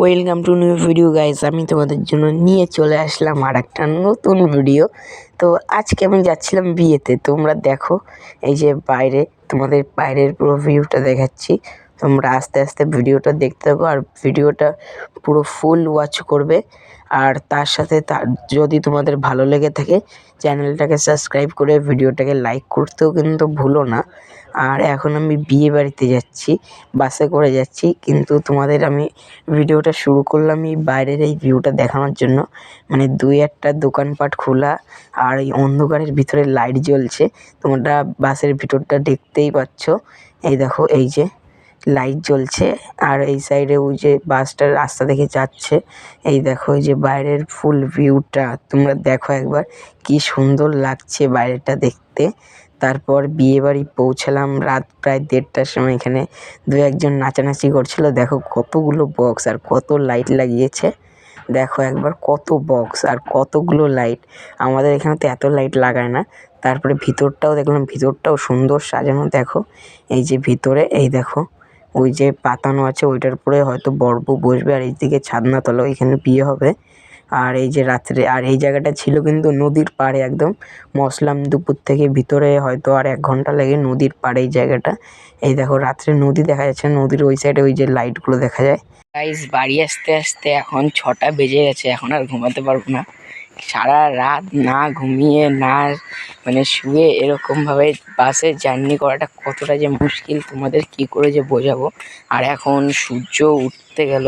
Welcome to new video guys আমি তোমাদের জন্য নিয়ে চলে আসলাম আর একটা নতুন ভিডিও তো আজকে আমি যাচ্ছিলাম বিয়েতে। তোমরা দেখো, এই যে বাইরে, তোমাদের বাইরের পুরো ভিউটা দেখাচ্ছি। তোমরা আস্তে আস্তে ভিডিওটা দেখতে থাকো আর ভিডিওটা পুরো ফুল ওয়াচ করবে। আর তার সাথে তার যদি তোমাদের ভালো লেগে থাকে, চ্যানেলটাকে সাবস্ক্রাইব করে ভিডিওটাকে লাইক করতেও কিন্তু ভুলো না। আর এখন আমি বিয়ে বাড়িতে যাচ্ছি, বাসে করে যাচ্ছি, কিন্তু তোমাদের আমি ভিডিওটা শুরু করলাম এই বাইরের এই ভিউটা দেখানোর জন্য। মানে দুই একটা দোকানপাট খোলা, আর এই অন্ধকারের ভিতরে লাইট জ্বলছে। তোমরা বাসের ভিতরটা দেখতেই পাচ্ছ। এই দেখো, এই যে লাইট জ্বলছে। আর এই সাইডে ওই যে বাসটা রাস্তা দেখে যাচ্ছে। এই দেখো, এই যে বাইরের ফুল ভিউটা তোমরা দেখো একবার কি সুন্দর লাগছে বাইরেটা দেখতে। তারপর বিয়ে বাড়ি পৌঁছালাম রাত প্রায় দেড়টার সময় এখানে। দু একজন নাচানাচি করছিল। দেখো কতগুলো বক্স আর কত লাইট লাগিয়েছে। দেখো একবার কত বক্স আর কতগুলো লাইট আমাদের এখানে তো এত লাইট লাগায় না। তারপরে ভিতরটাও দেখলাম, ভিতরটাও সুন্দর সাজানো। দেখো, এই যে ভিতরে, এই দেখো। ওই যে পাতানো আছে, ওইটার উপরে হয়তো বর বসবে, আর এইদিকে ছাদনা তলা এখানে বিয়ে হবে। আর এই যে রাত্রে, আর এই জায়গাটা ছিল কিন্তু নদীর পাড়ে একদম। মসলাম দুপুর থেকে ভিতরে হয়তো আর এক ঘণ্টা লাগে নদীর পাড়ে এই জায়গাটা। এই দেখো, রাত্রে নদী দেখা যাচ্ছে, নদীর ওই সাইডে ওই যে লাইটগুলো দেখা যায়। গাইস বাড়ি আসতে আসতে এখন ছটা বেজে গেছে, এখন আর ঘুমাতে পারব না। সারা রাত না ঘুমিয়ে, না মানে শুয়ে এরকমভাবে বাসে জার্নি করাটা কতটা যে মুশকিল, তোমাদের কি করে যে বোঝাবো? আর এখন সূর্য উঠতে গেল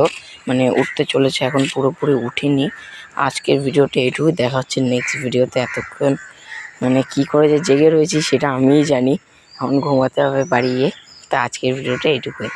মানে উঠতে চলেছে এখন পুরোপুরি উঠিনি। আজকের ভিডিওটা এইটুকুই দেখা হচ্ছে নেক্সট ভিডিওতে এতক্ষণ। মানে কি করে যে জেগে রয়েছি সেটা আমিই জানি। এখন ঘুমাতে হবে বাড়ি গিয়ে তা আজকের ভিডিওটা এইটুকুই